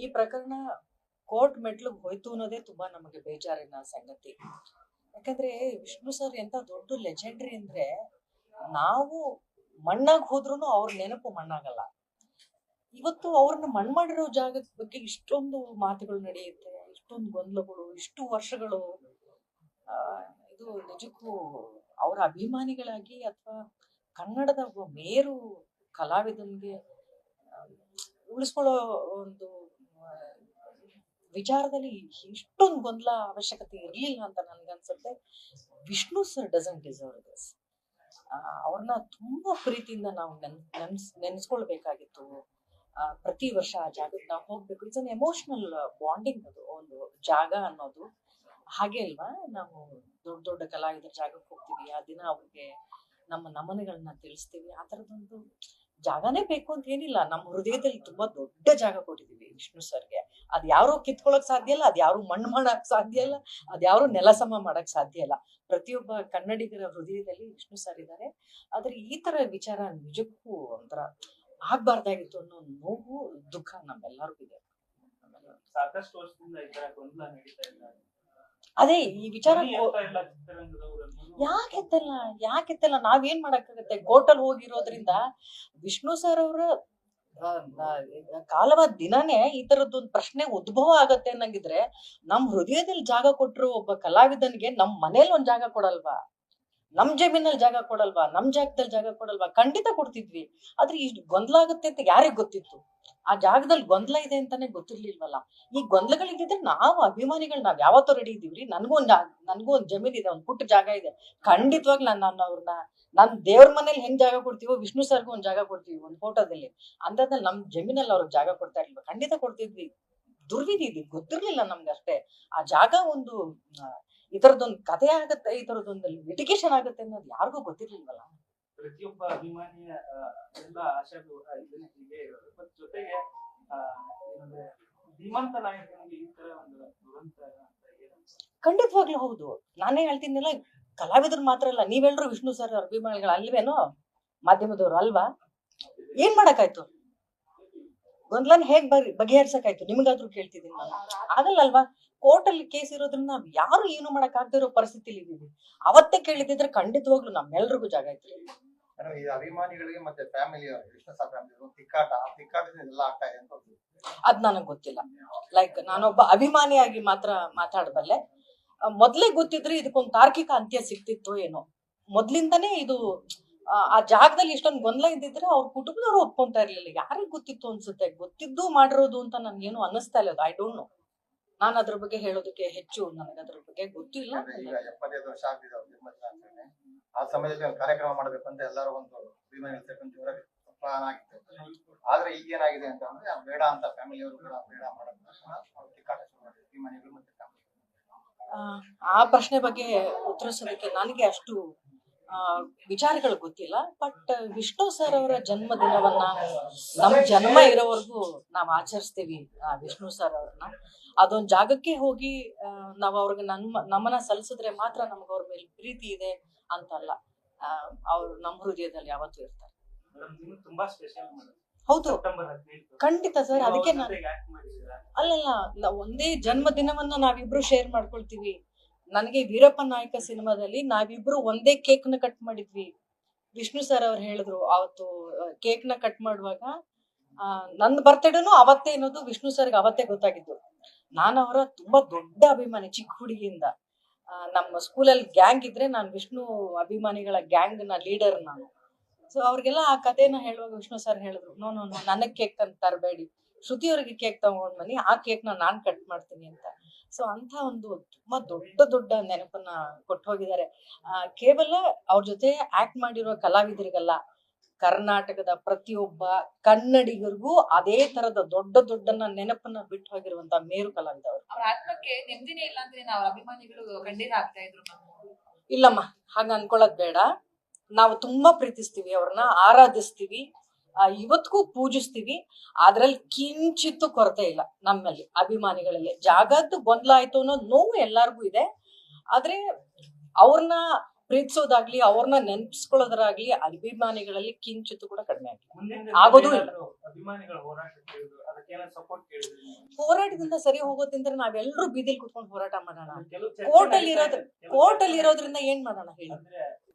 ಈ ಪ್ರಕರಣ ಕೋರ್ಟ್ ಮೆಟ್ಲು ಹೋಯ್ತು ಅನ್ನೋದೇ ತುಂಬಾ ನಮಗೆ ಬೇಜಾರಿನ ಸಂಗತಿ. ಯಾಕಂದ್ರೆ ವಿಷ್ಣು ಸರ್ ಎಂತ ದೊಡ್ಡ ಲೆಜೆಂಡ್ರಿ ಅಂದ್ರೆ ನಾವು ಮಣ್ಣಾಗ್ ಹೋದ್ರು ಅವ್ರ ನೆನಪು ಮಣ್ಣಾಗಲ್ಲ. ಇವತ್ತು ಅವ್ರನ್ನ ಮಣ್ಣು ಮಾಡಿರೋ ಜಾಗದ ಬಗ್ಗೆ ಇಷ್ಟೊಂದು ಮಾತುಗಳು ನಡೆಯುತ್ತೆ, ಇಷ್ಟೊಂದು ಗೊಂದಲಗಳು, ಇಷ್ಟು ವರ್ಷಗಳು ಇದು ನಿಜಕ್ಕೂ ಅವರ ಅಭಿಮಾನಿಗಳಾಗಿ ಅಥವಾ ಕನ್ನಡದ ಮೇರು ಕಲಾವಿದನಿಗೆ ಉಳಿಸ್ಕೊಳ್ಳೋ ಒಂದು ವಿಚಾರದಲ್ಲಿ ಎಷ್ಟೊಂದು ಗೊಂದಲ, ಅವಶ್ಯಕತೆ ಇರಲಿಲ್ಲ ಅಂತ ನನ್ಗನ್ಸುತ್ತೆ. Vishnu sir doesn't deserve this ಅವ್ರನ್ನ ತುಂಬಾ ಪ್ರೀತಿಯಿಂದ ನಾವು ನೆನ್, ನೆನ್ಸ್, ನೆನೆಸ್ಕೊಳ್ಬೇಕಾಗಿತ್ತು. ಪ್ರತಿ ವರ್ಷ ಆ ಜಾಗಕ್ಕೆ ನಾವು ಹೋಗ್ಬೇಕು. ಇಟ್ಸ್ ಅನ್ ಎಮೋಷನಲ್ ಬಾಂಡಿಂಗ್ ಅದು, ಒಂದು ಜಾಗ ಅನ್ನೋದು. ಹಾಗೆ ಅಲ್ವಾ? ನಾವು ದೊಡ್ಡ ದೊಡ್ಡ ಕಲಾವಿದರ ಜಾಗಕ್ಕೆ ಹೋಗ್ತೀವಿ. ಆ ದಿನ ಅವ್ರಿಗೆ ನಮ್ಮ ನಮನಗಳನ್ನ ತಿಳಿಸ್ತೀವಿ. ಆ ಥರದೊಂದು ಜಾಗನೇ ಬೇಕು ಅಂತ ಏನಿಲ್ಲ. ನಮ್ಮ ಹೃದಯದಲ್ಲಿ ತುಂಬಾ ದೊಡ್ಡ ಜಾಗ ಕೊಟ್ಟಿದ್ದೀವಿ ವಿಷ್ಣು ಸರ್ಗೆ. ಅದ್ ಯಾರು ಕಿತ್ಕೊಳಕ್ ಸಾಧ್ಯ ಇಲ್ಲ ಅದ್ ಯಾರು ಮಣ್ಣು ಮಾಡಕ್ ಸಾಧ್ಯ ಇಲ್ಲ ಅದ್ ಯಾರು ನೆಲ ಸಮ ಮಾಡಕ್ ಸಾಧ್ಯ ಇಲ್ಲ. ಪ್ರತಿಯೊಬ್ಬ ಕನ್ನಡಿಗರ ಹೃದಯದಲ್ಲಿ ವಿಷ್ಣು ಸರ್ ಇದ್ದಾರೆ ಆದ್ರೆ ಈ ತರ ವಿಚಾರ ನಿಜಕ್ಕೂ ಒಂಥರ ಆಗ್ಬಾರ್ದಾಗಿತ್ತು ಅನ್ನೋ ನೋವು ದುಃಖ ನಮ್ಮೆಲ್ಲರಿಗೂ ಇದೆ. ಸಾಕಷ್ಟು ವರ್ಷದಿಂದ ಅದೇ ಈ ವಿಚಾರ ಯಾಕೆ ಯಾಕೆತ್ತಲ್ಲ ಯಾಕೆತ್ತಲ್ಲ ನಾವೇನ್ ಮಾಡಕ್ಕಾಗತ್ತೆ? ಕೋರ್ಟಲ್ ಹೋಗಿರೋದ್ರಿಂದ ವಿಷ್ಣು ಸರ್ ಅವರ ಕಾಲವಾದ ದಿನನೇ ಈ ತರದ್ದೊಂದು ಪ್ರಶ್ನೆ ಉದ್ಭವ ಆಗತ್ತೆ ಅನ್ನಂಗಿದ್ರೆ ನಮ್ ಹೃದಯದಲ್ಲಿ ಜಾಗ ಕೊಟ್ಟರು ಒಬ್ಬ ಕಲಾವಿದನಿಗೆ ನಮ್ ಮನೇಲಿ ಒಂದ್ ಜಾಗ ಕೊಡಲ್ವಾ? ನಮ್ ಜಮೀನಲ್ಲಿ ಜಾಗ ಕೊಡಲ್ವಾ? ನಮ್ ಜಾಗದಲ್ಲಿ ಜಾಗ ಕೊಡಲ್ವಾ? ಖಂಡಿತ ಕೊಡ್ತಿದ್ವಿ. ಆದ್ರೆ ಇಷ್ಟು ಗೊಂದಲ ಆಗುತ್ತೆ ಅಂತ ಯಾರಿಗ್ ಗೊತ್ತಿತ್ತು? ಆ ಜಾಗದಲ್ಲಿ ಗೊಂದಲ ಇದೆ ಅಂತಾನೆ ಗೊತ್ತಿರ್ಲಿಲ್ವಲ್ಲ? ಈ ಗೊಂದಲಗಳಿದ್ರೆ ನಾವು ಅಭಿಮಾನಿಗಳು ನಾವ್ ಯಾವತ್ತೂ ರೆಡಿ ಇದೀವ್ರಿ ನನ್ಗೂ ಒಂದ್ ನನ್ಗೂ ಒಂದ್ ಜಮೀನ್ ಇದೆ, ಒಂದ್ ಪುಟ್ಟ ಜಾಗ ಇದೆ. ಖಂಡಿತವಾಗ್ಲೂ ನಾನು ನಾನು ಅವ್ರನ್ನ ನನ್ ದೇವ್ರ ಮನೇಲಿ ಹೆಂಗ್ ಜಾಗ ಕೊಡ್ತೀವೋ, ವಿಷ್ಣು ಸರ್ಗೂ ಒಂದ್ ಜಾಗ ಕೊಡ್ತೀವಿ, ಒಂದ್ ಫೋಟೋದಲ್ಲಿ ಅಂತದ್ರಲ್ಲಿ ನಮ್ ಜಮೀನಲ್ಲಿ ಅವ್ರಿಗೆ ಜಾಗ ಕೊಡ್ತಾ ಇರ್ಲಿಲ್ಲ ಖಂಡಿತ ಕೊಡ್ತಿದ್ವಿ. ದುರ್ವಿಧಿ ಇದೆ. ಗೊತ್ತಿರ್ಲಿಲ್ಲ ನಮ್ಗೆ ಅಷ್ಟೇ. ಆ ಜಾಗ ಒಂದು ಈ ತರದೊಂದು ಕಥೆ ಆಗತ್ತೆ ಈ ತರದೊಂದು ಲಿಟಿಗೇಷನ್ ಆಗುತ್ತೆ ಅನ್ನೋದು ಯಾರಿಗೂ ಗೊತ್ತಿರ್ಲಿಲ್ವಲ್ಲ. ಪ್ರತಿಯೊಬ್ಬ ಅಭಿಮಾನಿಯ ಎಲ್ಲಾ ಎಲ್ಲ ಆಶಾ ಇದನ್ನ ಹೀಗೆ ಜೊತೆಗೆ ಏನಂದ್ರೆ ಧೀಮಂತ ನಾಯಕನಿಗೆ ಈ ತರ ಒಂದು ದುರಂತ ಖಂಡಿತವಾಗ್ಲೂ ಹೌದು. ನಾನೇ ಹೇಳ್ತೀನಿಲ್ಲ ಕಲಾವಿದ್ರು ಮಾತ್ರ ಅಲ್ಲ ನೀವೆಲ್ರೂ ವಿಷ್ಣು ಸರ್ ಅಭಿಮಾನಿಗಳು ಅಲ್ವೇನೋ ಮಾಧ್ಯಮದವ್ರು ಅಲ್ವಾ? ಏನ್ ಮಾಡಕ್ಕಾಯ್ತು? ಗೊಂದಲನ ಹೇಗ್ ಬರಿ ಬಗೆಹರಿಸಕ್ಕಾಯ್ತು? ನಿಮ್ಗಾದ್ರೂ ಕೇಳ್ತಿದ್ದೀನಿ ನಾನು. ಆಗಲ್ಲಲ್ವಾ? ಕೋರ್ಟ್ ಅಲ್ಲಿ ಕೇಸ್ ಇರೋದ್ರಿಂದ ನಾವ್ ಯಾರು ಏನು ಮಾಡಕ್ ಆಗದೆ ಇರೋ ಪರಿಸ್ಥಿತಿಲಿ ಇದೀವಿ. ಅವತ್ತೇ ಕೇಳಿದ್ರೆ ಖಂಡಿತವಾಗ್ಲು ನಮ್ಮೆಲ್ರಿಗೂ ಜಾಗ ಐತ್ರಿ ಈ ಅಭಿಮಾನಿಗಳಿಗೆ ಮತ್ತೆ ಫ್ಯಾಮಿಲಿ ವಿಷ್ಣು ಸರ್ ಫ್ಯಾಮಿಲಿ ತಿಕ್ಕಾಟ. ಆ ತಿಕ್ಕಾಟದಿಂದ ಎಲ್ಲ ಆಗ್ತಾ ಇದೆ ಅಂತ ಒಂದು ಅದ್ ನನಗ್ ಗೊತ್ತಿಲ್ಲ. ಲೈಕ್ ನಾನೊಬ್ಬ ಅಭಿಮಾನಿಯಾಗಿ ಮಾತ್ರ ಮಾತಾಡಬಲ್ಲೆ. ಮೊದ್ಲೇ ಗೊತ್ತಿದ್ರೆ ಇದಕ್ಕೊಂದು ತಾರ್ಕಿಕ ಅಂತ್ಯ ಸಿಕ್ತಿತ್ತು ಏನೋ. ಮೊದ್ಲಿಂದಾನೇ ಇದು ಆ, ಜಾಗದಲ್ಲಿ ಇಷ್ಟೊಂದು ಗೊಂದಲ ಇದ್ದಿದ್ರೆ ಅವ್ರ ಕುಟುಂಬದವ್ರು ಒಪ್ಕೊಂತಾ ಇರ್ಲಿಲ್ಲ. ಯಾರಿಗ್ ಗೊತ್ತಿತ್ತು ಅನ್ಸುತ್ತೆ? ಗೊತ್ತಿದ್ದು ಮಾಡಿರೋದು ಅಂತ ನನ್ಗೇನು ಅನ್ನಿಸ್ತಾ ಇಲ್ಲ ಐ ಡೋಂಟ್ ನೋ ನಾನು ಅದ್ರ ಬಗ್ಗೆ ಹೇಳೋದಕ್ಕೆ ಹೆಚ್ಚು ನನಗೆ ಅದ್ರ ಬಗ್ಗೆ ಗೊತ್ತಿಲ್ಲ. ಆ ಸಮಯದಲ್ಲಿ ಒಂದು ಕಾರ್ಯಕ್ರಮ ಮಾಡಬೇಕು ಅಂತ ಎಲ್ಲರೂ ಒಂದು ಸೇರ್ಕೊಂಡು ಜೋರಾಗಿ ಪ್ಲಾನ್ ಆಗಿತ್ತು. ಆದ್ರೆ ಈಗ ಏನಾಗಿದೆ ಅಂತ ಅಂದ್ರೆ ಬೇಡ ಅಂತ ಫ್ಯಾಮಿಲಿ ಅವರು ಕೂಡ ಬೇಡ ಮಾಡೋದು ಆ, ಪ್ರಶ್ನೆ ಬಗ್ಗೆ ಉತ್ತರಿಸೋದಕ್ಕೆ ನನಗೆ ಅಷ್ಟು ವಿಚಾರಗಳು ಗೊತ್ತಿಲ್ಲ ಬಟ್ ವಿಷ್ಣು ಸರ್ ಅವರ ಜನ್ಮ ದಿನವನ್ನ ನಮ್ ಜನ್ಮ ಇರೋವರೆಗೂ ನಾವು ಆಚರಿಸ್ತೀವಿ ವಿಷ್ಣು ಸರ್ ಅವ್ರನ್ನ. ಅದೊಂದು ಜಾಗಕ್ಕೆ ಹೋಗಿ ನಾವು ನಾವ್ ಅವ್ರಿಗೆ ನಮ್ಮ ನಮ್ಮನ್ನ ಸಲ್ಲಿಸಿದ್ರೆ ಮಾತ್ರ ನಮ್ಗೆ ಅವ್ರ ಮೇಲೆ ಪ್ರೀತಿ ಇದೆ ಅಂತಲ್ಲ. ಅವ್ರು ನಮ್ಮ ಹೃದಯದಲ್ಲಿ ಯಾವತ್ತೂ ಇರ್ತಾರೆ. ಹೌದು. ಖಂಡಿತ ಸರ್ ಅದಕ್ಕೆ ನಾನು ಅಲ್ಲಲ್ಲ ಒಂದೇ ಜನ್ಮ ದಿನವನ್ನ ನಾವಿಬ್ರು ಶೇರ್ ಮಾಡ್ಕೊಳ್ತೀವಿ. ನನಗೆ ವೀರಪ್ಪ ನಾಯಕ ಸಿನಿಮಾದಲ್ಲಿ ನಾವಿಬ್ರು ಒಂದೇ ಕೇಕ್ನ ಕಟ್ ಮಾಡಿದ್ವಿ. ವಿಷ್ಣು ಸರ್ ಅವ್ರು ಹೇಳಿದ್ರು, ಅವತ್ತು ಕೇಕ್ನ ಕಟ್ ಮಾಡುವಾಗ ನನ್ನ ಬರ್ತಡೇನು ಅವತ್ತೇ ಅನ್ನೋದು ವಿಷ್ಣು ಸರ್ಗೆ ಅವತ್ತೇ ಗೊತ್ತಾಗಿದ್ದು. ನಾನು ಅವರ ತುಂಬಾ ದೊಡ್ಡ ಅಭಿಮಾನಿ, ಚಿಕ್ಕ ಹುಡುಗಿಯಿಂದ. ನಮ್ಮ ಸ್ಕೂಲಲ್ಲಿ ಗ್ಯಾಂಗ್ ಇದ್ರೆ ನಾನು ವಿಷ್ಣು ಅಭಿಮಾನಿಗಳ ಗ್ಯಾಂಗ್ನ ಲೀಡರ್ ನಾನು. ಸೊ ಅವ್ರಿಗೆಲ್ಲ ಆ ಕಥೆನ ಹೇಳುವಾಗ ವಿಷ್ಣು ಸರ್ ಹೇಳಿದ್ರು ನೋ ನೋ ನನಗ್ ಕೇಕ್ ತಂದು ತರಬೇಡಿ. ಶ್ರುತಿ ಅವ್ರಿಗೆ ಕೇಕ್ ತಗೊಂಡ್ ಬನ್ನಿ, ಆ ಕೇಕ್ನ ನಾನ್ ಕಟ್ ಮಾಡ್ತೀನಿ ಅಂತ. ಸೊ ಅಂತ ಒಂದು ತುಂಬಾ ದೊಡ್ಡ ದೊಡ್ಡ ನೆನಪನ್ನ ಕೊಟ್ಟು ಹೋಗಿದ್ದಾರೆ ಆ, ಕೇವಲ ಅವ್ರ ಜೊತೆ ಆಕ್ಟ್ ಮಾಡಿರೋ ಕಲಾವಿದರಿಗಲ್ಲ ಕರ್ನಾಟಕದ ಪ್ರತಿಯೊಬ್ಬ ಕನ್ನಡಿಗರಿಗೂ ಅದೇ ತರದ ದೊಡ್ಡ ದೊಡ್ಡ ನೆನಪನ್ನ ಬಿಟ್ಟು ಹೋಗಿರುವಂತ ಮೇರು ಕಲಾವಿದ ಅವರು ಅವ್ರ ಆತ್ಮಕ್ಕೆ ನೆಮ್ಮದಿನೇ ಇಲ್ಲ ಅಂದ್ರೆ ನಾವು ಅಭಿಮಾನಿಗಳು ಖಂಡಿತ ಆಗ್ತಾ ಇದ್ರು ಇಲ್ಲಮ್ಮ ಹಾಗ ಅನ್ಕೊಳ್ಳೋದ್ ಬೇಡ. ನಾವು ತುಂಬಾ ಪ್ರೀತಿಸ್ತೀವಿ ಅವ್ರನ್ನ ಆರಾಧಿಸ್ತೀವಿ. ಇವತ್ತಿಗೂ ಪೂಜಿಸ್ತೀವಿ. ಅದ್ರಲ್ಲಿ ಕಿಂಚಿತ್ತು ಕೊರತೆ ಇಲ್ಲ ನಮ್ಮಲ್ಲಿ ಅಭಿಮಾನಿಗಳಲ್ಲಿ. ಜಾಗದ್ದು ಗೊಂದಲ ಆಯ್ತು ಅನ್ನೋ ನೋವು ಎಲ್ಲಾರ್ಗೂ ಇದೆ. ಆದ್ರೆ ಅವ್ರನ್ನ ಪ್ರೀತಿಸೋದಾಗ್ಲಿ ಅವ್ರನ್ನ ನೆನ್ಪಿಸ್ಕೊಳ್ಳೋದ್ರಾಗ್ಲಿ ಅಭಿಮಾನಿಗಳಲ್ಲಿ ಕಿಂಚಿತ್ತು ಕೂಡ ಕಡಿಮೆ ಆಗಿಲ್ಲ. ಆಗೋದು ಹೋರಾಟದಿಂದ ಸರಿ ಹೋಗೋದ್ರಿಂದ ನಾವೆಲ್ಲರೂ ಬೀದಿಲ್ ಕುತ್ಕೊಂಡು ಹೋರಾಟ ಮಾಡೋಣ. ಕೋರ್ಟ್ ಅಲ್ಲಿ ಇರೋದ್ರ ಕೋರ್ಟ್ ಅಲ್ಲಿ ಇರೋದ್ರಿಂದ ಏನ್ ಮಾಡೋಣ ಹೇಳಿ?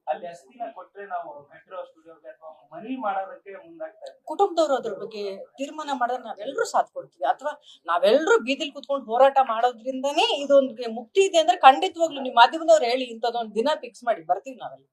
ಅಲ್ಲಿ ಅಸ್ತಿನ ಕೊಟ್ರೆ ನಾವು ಮೆಟ್ರೋ ಸ್ಟುಡಿಯೋಗೆ ಅಥವಾ ಮನಿ ಮಾಡೋದಕ್ಕೆ ಮುಂದಾಗ್ತಾ ಕುಟುಂಬದವರು ಕುಟುಂಬದವ್ರು ಅದ್ರ ಬಗ್ಗೆ ತೀರ್ಮಾನ ಮಾಡಿದ್ರೆ ನಾವೆಲ್ಲರೂ ಸಾಥ್ ಕೊಡ್ತೀವಿ. ಅಥವಾ ನಾವೆಲ್ಲರೂ ಬೀದಿಲ್ ಕುತ್ಕೊಂಡು ಹೋರಾಟ ಮಾಡೋದ್ರಿಂದನೇ ಇದೊಂದು ಮುಕ್ತಿ ಇದೆ ಅಂದ್ರೆ ಖಂಡಿತವಾಗ್ಲೂ ನಿಮ್ಮ ಮಾಧ್ಯಮದವ್ರು ಹೇಳಿ ಇಂಥದ್ದೊಂದು ದಿನ ಫಿಕ್ಸ್ ಮಾಡಿ ಬರ್ತೀವಿ ನಾವೆಲ್ಲ.